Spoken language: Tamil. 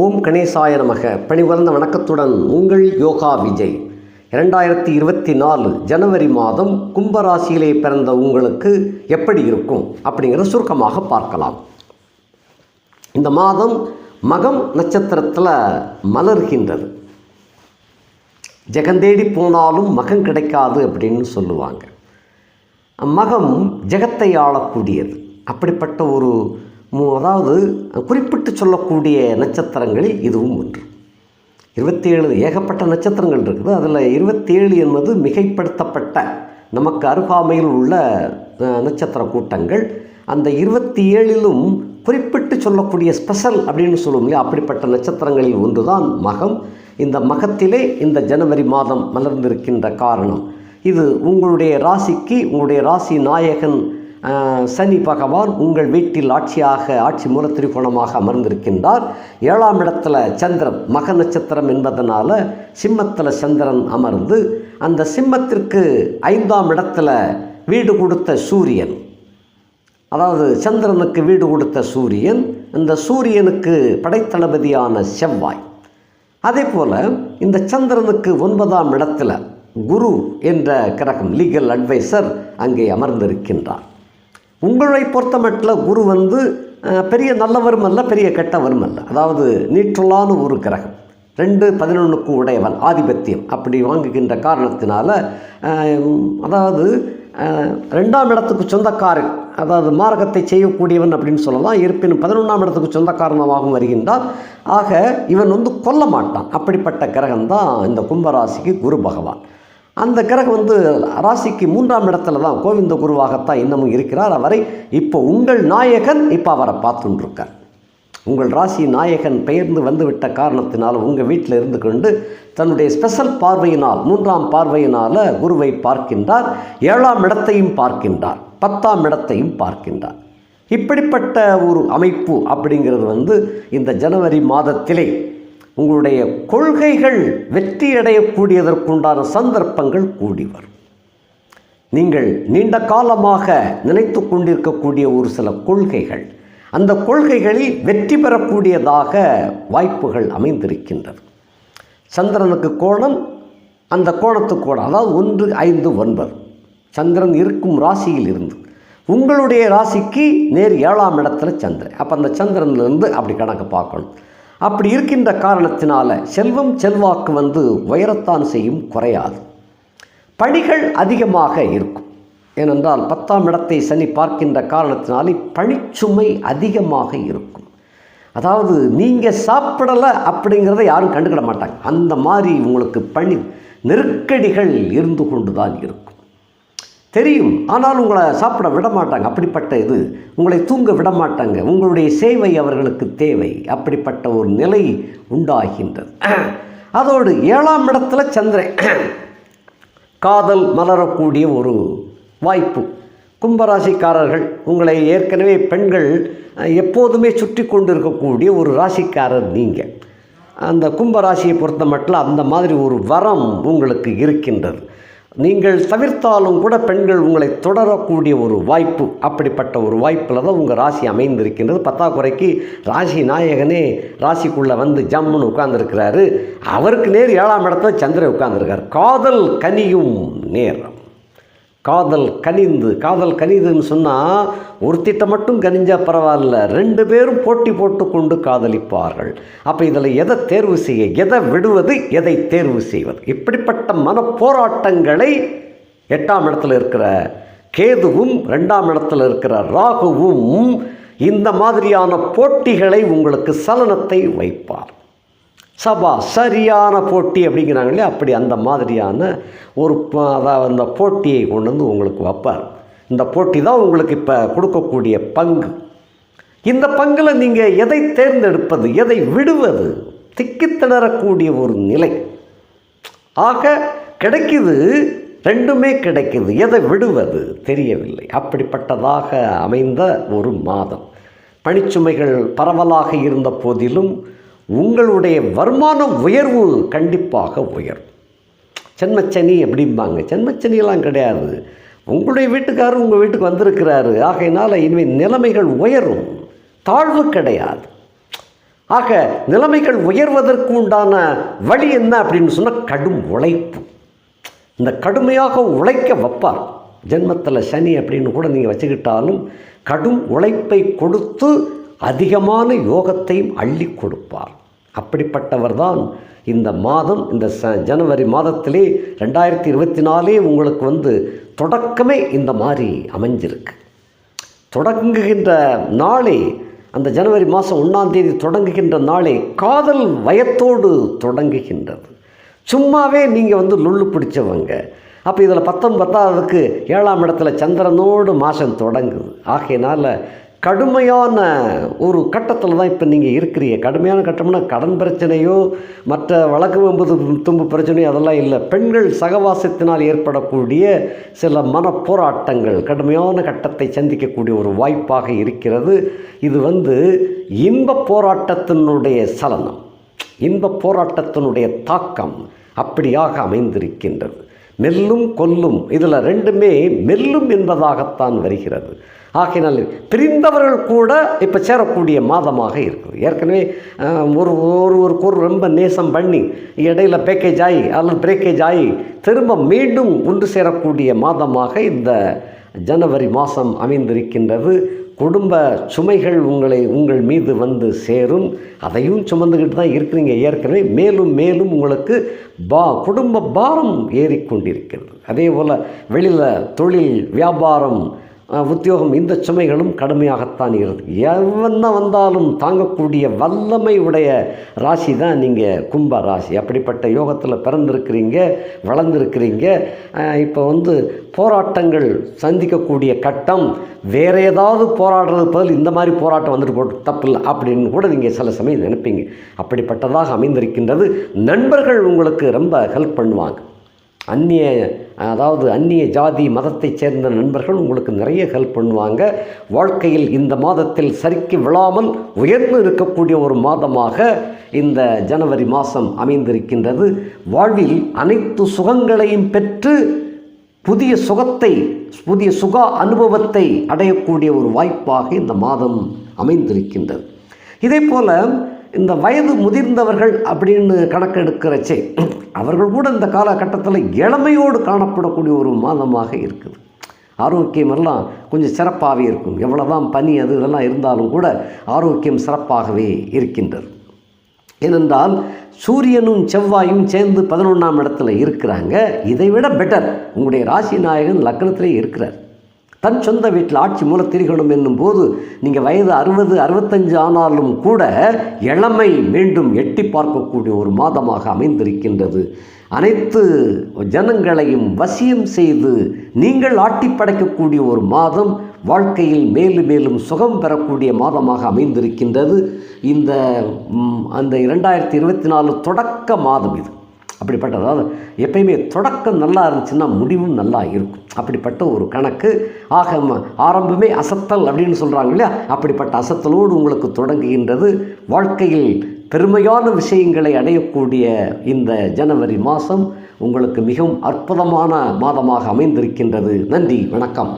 ஓம் கணேசாய நமக. பணிவர்ந்த வணக்கத்துடன் உங்கள் யோகா விஜய். இரண்டாயிரத்தி இருபத்தி நாலு ஜனவரி மாதம் கும்பராசியிலே பிறந்த உங்களுக்கு எப்படி இருக்கும் அப்படிங்கிறத சுருக்கமாக பார்க்கலாம். இந்த மாதம் மகம் நட்சத்திரத்தில் மலர்கின்றது. ஜெகந்தேடி போனாலும் மகம் கிடைக்காது அப்படின்னு சொல்லுவாங்க. மகம் ஜெகத்தை ஆளக்கூடியது. அப்படிப்பட்ட ஒரு அதாவது குறிப்பிட்டு சொல்லக்கூடிய நட்சத்திரங்களில் இதுவும் ஒன்று. இருபத்தி ஏழு ஏகப்பட்ட நட்சத்திரங்கள் இருக்குது. அதில் இருபத்தேழு என்பது மிகைப்படுத்தப்பட்ட நமக்கு அருகாமையில் உள்ள நட்சத்திர கூட்டங்கள். அந்த இருபத்தி ஏழிலும் குறிப்பிட்டு சொல்லக்கூடிய ஸ்பெஷல் அப்படின்னு சொல்லுவோம் இல்லையா? அப்படிப்பட்ட நட்சத்திரங்களில் ஒன்றுதான் மகம். இந்த மகத்திலே இந்த ஜனவரி மாதம் மலர்ந்திருக்கின்ற காரணம். இது உங்களுடைய ராசிக்கு உங்களுடைய ராசி நாயகன் சனி பகவான் உங்கள் வீட்டில் ஆட்சியாக ஆட்சி மூல திரிகோணமாக அமர்ந்திருக்கின்றார். ஏழாம் இடத்துல சந்திரன் மக நட்சத்திரம் என்பதனால் சிம்மத்தில் சந்திரன் அமர்ந்து அந்த சிம்மத்திற்கு ஐந்தாம் இடத்துல வீடு கொடுத்த சூரியன். அதாவது சந்திரனுக்கு வீடு கொடுத்த சூரியன் இந்த சூரியனுக்கு படைத்தளபதியான செவ்வாய். அதே போல் இந்த சந்திரனுக்கு ஒன்பதாம் இடத்துல குரு என்ற கிரகம் லீகல் அட்வைசர் அங்கே அமர்ந்திருக்கின்றார். உங்களை பொறுத்தமட்டில் குரு வந்து பெரிய நல்லவரும் அல்ல பெரிய கெட்டவரும் அல்ல. அதாவது நீற்றலான ஒரு கிரகம். ரெண்டு பதினொன்றுக்கும் உடையவன் ஆதிபத்தியம். அப்படி வாங்குகின்ற காரணத்தினால அதாவது ரெண்டாம் இடத்துக்கு சொந்தக்காரன் அதாவது மாரகத்தை செய்யக்கூடியவன் அப்படின்னு சொல்லலாம். இருப்பினும் பதினொன்றாம் இடத்துக்கு சொந்தக்காரணமாகவும் வருகின்றார் ஆக இவன் வந்து கொல்ல மாட்டான். அப்படிப்பட்ட கிரகம் தான் இந்த கும்பராசிக்கு குரு பகவான். அந்த கிரகம் வந்து ராசிக்கு மூன்றாம் இடத்துல தான் கோவிந்த குருவாகத்தான் இன்னமும் இருக்கிறார். அவரை இப்போ உங்கள் நாயகன் இப்போ அவரை பார்த்துட்டுருக்கார் உங்கள் ராசி நாயகன் பெயர்ந்து வந்துவிட்ட காரணத்தினால் உங்கள் வீட்டில் இருந்து கொண்டு தன்னுடைய ஸ்பெஷல் பார்வையினால் மூன்றாம் பார்வையினால் குருவை பார்க்கின்றார். ஏழாம் இடத்தையும் பார்க்கின்றார். பத்தாம் இடத்தையும் பார்க்கின்றார். இப்படிப்பட்ட ஒரு அமைப்பு அப்படிங்கிறது வந்து இந்த ஜனவரி மாதத்திலே உங்களுடைய கொள்கைகள் வெற்றியடையக்கூடியதற்குண்டான சந்தர்ப்பங்கள் கூடி வரும். நீங்கள் நீண்ட காலமாக நினைத்து கொண்டிருக்கக்கூடிய ஒரு சில கொள்கைகள் அந்த கொள்கைகளில் வெற்றி பெறக்கூடியதாக வாய்ப்புகள் அமைந்திருக்கின்றது சந்திரனுக்கு கோணம் அந்த கோணத்துக்கு கோணம் அதாவது ஒன்று ஐந்து ஒன்பது. சந்திரன் இருக்கும் ராசியில் இருந்து உங்களுடைய ராசிக்கு நேர் ஏழாம் இடத்துல சந்திரன். அப்போ அந்த சந்திரன்லேருந்து அப்படி கணக்கு பார்க்கணும். அப்படி இருக்கின்ற காரணத்தினால செல்வம் செல்வாக்கு வந்து உயரத்தான் செய்யும் குறையாது. பணிகள் அதிகமாக இருக்கும். ஏனென்றால் பத்தாம் இடத்தை சனி பார்க்கின்ற காரணத்தினாலே பணிச்சுமை அதிகமாக இருக்கும். அதாவது நீங்கள் சாப்பிடலை அப்படிங்கிறத யாரும் கண்டுக்கிட மாட்டாங்க. அந்த மாதிரி உங்களுக்கு பணி நெருக்கடிகள் இருந்து கொண்டு தான் இருக்கும். தெரியும். ஆனால் உங்களை சாப்பிட விட மாட்டாங்க அப்படிப்பட்ட இது. உங்களை தூங்க விட மாட்டாங்க உங்களுடைய சேவை அவர்களுக்கு தேவை. அப்படிப்பட்ட ஒரு நிலை உண்டாகின்றது. அதோடு ஏழாம் இடத்துல சந்திரன் காதல் மலரக்கூடிய ஒரு வாய்ப்பு. கும்பராசிக்காரர்கள் உங்களை ஏற்கனவே பெண்கள் எப்போதுமே சுற்றி கொண்டு இருக்கக்கூடிய ஒரு ராசிக்காரர் நீங்கள் அந்த கும்பராசியை பொறுத்த மட்டும் அந்த மாதிரி ஒரு வரம் உங்களுக்கு இருக்கின்றது. நீங்கள் தவிர்த்தாலும் கூட பெண்கள் உங்களை தொடரக்கூடிய ஒரு வாய்ப்பு அப்படிப்பட்ட ஒரு வாய்ப்பில் தான் உங்கள் ராசி அமைந்திருக்கின்றது. பத்தாக்குறைக்கு ராசி நாயகனே ராசிக்குள்ளே வந்து ஜம்முன்னு உட்கார்ந்துருக்கிறாரு. அவருக்கு நேர் ஏழாம் இடத்துல சந்திரன் உட்கார்ந்துருக்கார். காதல் கனியும் நேரம். காதல் கனிந்து காதல் கனிதுன்னு சொன்னால் ஒருத்திட்ட மட்டும் கனிஞ்சா பரவாயில்ல ரெண்டு பேரும் போட்டி போட்டு கொண்டு காதலிப்பார்கள். அப்போ இதில் எதை தேர்வு செய்ய எதை விடுவது எதை தேர்வு செய்வது? இப்படிப்பட்ட மன போராட்டங்களை எட்டாம் இடத்துல இருக்கிற கேதுவும் ரெண்டாம் இடத்துல இருக்கிற ராகுவும் இந்த மாதிரியான போட்டிகளை உங்களுக்கு சலனத்தை வைப்பார். சபா சரியான போட்டி அப்படிங்கிறாங்க இல்லையா? அப்படி அந்த மாதிரியான ஒரு அதாவது அந்த போட்டியை கொண்டு வந்து உங்களுக்கு வைப்பார். இந்த போட்டி தான் உங்களுக்கு இப்போ கொடுக்கக்கூடிய பங்கு. இந்த பங்கில் நீங்கள் எதை தேர்ந்தெடுப்பது எதை விடுவது திக்கி திணறக்கூடிய ஒரு நிலை. ஆக கிடைக்குது ரெண்டுமே கிடைக்குது. எதை விடுவது தெரியவில்லை. அப்படிப்பட்டதாக அமைந்த ஒரு மாதம். பணிச்சுமைகள் பரவலாக இருந்த போதிலும் உங்களுடைய வருமான உயர்வு கண்டிப்பாக உயரும். சென்மச்சனி அப்படிம்பாங்க. சென்மச்சனியெல்லாம் கிடையாது. உங்களுடைய வீட்டுக்காரர் உங்கள் வீட்டுக்கு வந்திருக்கிறாரு. ஆகையினால் இனிமேல் நிலைமைகள் உயரும். தாழ்வு கிடையாது. ஆக நிலைமைகள் உயர்வதற்கு உண்டான வழி என்ன அப்படின்னு சொன்னால் கடும் உழைப்பு. இந்த கடுமையாக உழைக்க வைப்பார். ஜென்மத்தில் சனி அப்படின்னு கூட நீங்கள் வச்சுக்கிட்டாலும் கடும் உழைப்பை கொடுத்து அதிகமான யோகத்தையும் அள்ளி கொடுப்பார். அப்படிப்பட்டவர் தான் இந்த மாதம் இந்த ச ஜனவரி மாதத்திலே ரெண்டாயிரத்தி இருபத்தி நாலே உங்களுக்கு வந்து தொடக்கமே இந்த மாதிரி அமைஞ்சிருக்கு. தொடங்குகின்ற நாளே அந்த ஜனவரி மாதம் ஒன்றாம் தேதி தொடங்குகின்ற நாளே காதல் வயத்தோடு தொடங்குகின்றது. சும்மாவே நீங்கள் வந்து லுள்ளு பிடிச்சவங்க. அப்போ இதில் பத்தொன்பதாவதுக்கு ஏழாம் இடத்துல சந்திரனோடு மாதம் தொடங்குது. ஆகையினால் கடுமையான ஒரு கட்டத்தில் தான் இப்போ நீங்கள் இருக்கிறீங்க. கடுமையான கட்டம்னா கடன் பிரச்சனையோ மற்ற வழக்கு வம்பது தும்பு பிரச்சனையோ அதெல்லாம் இல்லை. பெண்கள் சகவாசத்தினால் ஏற்படக்கூடிய சில மன போராட்டங்கள் கடுமையான கட்டத்தை சந்திக்கக்கூடிய ஒரு வாய்ப்பாக இருக்கிறது. இது வந்து இன்ப போராட்டத்தினுடைய சலனம் இன்ப போராட்டத்தினுடைய தாக்கம் அப்படியாக அமைந்திருக்கின்றது. மெல்லும் கொல்லும் இதில் ரெண்டுமே மெல்லும் என்பதாகத்தான் வருகிறது. ஆகையினால் பிரிந்தவர்கள் கூட இப்போ சேரக்கூடிய மாதமாக இருக்குது. ஏற்கனவே ஒரு ஒரு ஒரு கூறு ரொம்ப நேசம் பண்ணி இடையில பேக்கேஜ் ஆகி அல்லது பிரேக்கேஜ் ஆகி திரும்ப மீண்டும் ஒன்று சேரக்கூடிய மாதமாக இந்த ஜனவரி மாதம் அமைந்திருக்கின்றது. குடும்ப சுமைகள் உங்களை உங்கள் மீது வந்து சேரும். அதையும் சுமந்துக்கிட்டு தான் இருக்கிறீங்க. ஏற்கனவே மேலும் மேலும் உங்களுக்கு பா குடும்ப பாரம் ஏறிக்கொண்டிருக்கிறது. அதே போல் வெளியில் தொழில் வியாபாரம் உத்தியோகம் இந்த சுமைகளும் கடுமையாகத்தான் இருக்கிறது எவன வந்தாலும் தாங்கக்கூடிய வல்லமை உடைய ராசி தான் நீங்கள் கும்ப ராசி. அப்படிப்பட்ட யோகத்தில் பிறந்திருக்கிறீங்க வளர்ந்துருக்கிறீங்க. இப்போ வந்து போராட்டங்கள் சந்திக்கக்கூடிய கட்டம் வேறு ஏதாவது போராடுறது பதில் இந்த மாதிரி போராட்டம் வந்துட்டு போட்டு தப்பில்லை அப்படின்னு கூட நீங்கள் சில சமயம் நினைப்பீங்க. அப்படிப்பட்டதாக அமைந்திருக்கின்றது. நண்பர்கள் உங்களுக்கு ரொம்ப ஹெல்ப் பண்ணுவாங்க. அந்நிய அதாவது அந்நிய ஜாதி மதத்தைச் சேர்ந்த நண்பர்கள் உங்களுக்கு நிறைய ஹெல்ப் பண்ணுவாங்க. வாழ்க்கையில் இந்த மாதத்தில் சரிக்கு விழாமல் உயர்ந்து இருக்கக்கூடிய ஒரு மாதமாக இந்த ஜனவரி மாதம் அமைந்திருக்கின்றது. வாழ்வில் அனைத்து சுகங்களையும் பெற்று புதிய சுகத்தை புதிய சுக அனுபவத்தை அடையக்கூடிய ஒரு வாய்ப்பாக இந்த மாதம் அமைந்திருக்கின்றது. இதே போல் இந்த வயது முதிர்ந்தவர்கள் அப்படின்னு கணக்கெடுக்கிறச்சே அவர்கள் கூட இந்த காலகட்டத்தில் இளமையோடு காணப்படக்கூடிய ஒரு மாதமாக இருக்குது. ஆரோக்கியமெல்லாம் கொஞ்சம் சிறப்பாகவே இருக்கும். எவ்வளோதான் பனி அது இதெல்லாம் இருந்தாலும் கூட ஆரோக்கியம் சிறப்பாகவே இருக்கின்றது. ஏனென்றால் சூரியனும் செவ்வாயும் சேர்ந்து பதினொன்றாம் இடத்துல இருக்கிறாங்க. இதை விட பெட்டர் உங்களுடைய ராசி நாயகன் லக்னத்திலே இருக்கிறார். தன் சொந்த வீட்டில் ஆட்சி மூல திரிகணும் என்னும் போது நீங்கள் வயது அறுபது அறுபத்தஞ்சு ஆனாலும் கூட இளமை மீண்டும் எட்டி பார்க்கக்கூடிய ஒரு மாதமாக அமைந்திருக்கின்றது. அனைத்து ஜனங்களையும் வசியம் செய்து நீங்கள் ஆட்டி படைக்கக்கூடிய ஒரு மாதம் வாழ்க்கையில் மேலும் மேலும் சுகம் பெறக்கூடிய மாதமாக அமைந்திருக்கின்றது. இந்த அந்த இரண்டாயிரத்தி இருபத்தி நாலு தொடக்க மாதம் இது. அப்படிப்பட்ட அதாவது எப்பயுமே தொடக்கம் நல்லா இருந்துச்சுன்னா முடிவும் நல்லா இருக்கும். அப்படிப்பட்ட ஒரு கணக்கு ஆக ஆரம்பமே அசத்தல் அப்படின்னு சொல்கிறாங்க இல்லையா? அப்படிப்பட்ட அசத்தலோடு உங்களுக்கு தொடங்குகின்றது வாழ்க்கையில் பெருமையான விஷயங்களை அடையக்கூடிய இந்த ஜனவரி மாதம் உங்களுக்கு மிகவும் அற்புதமான மாதமாக அமைந்திருக்கின்றது. நன்றி வணக்கம்.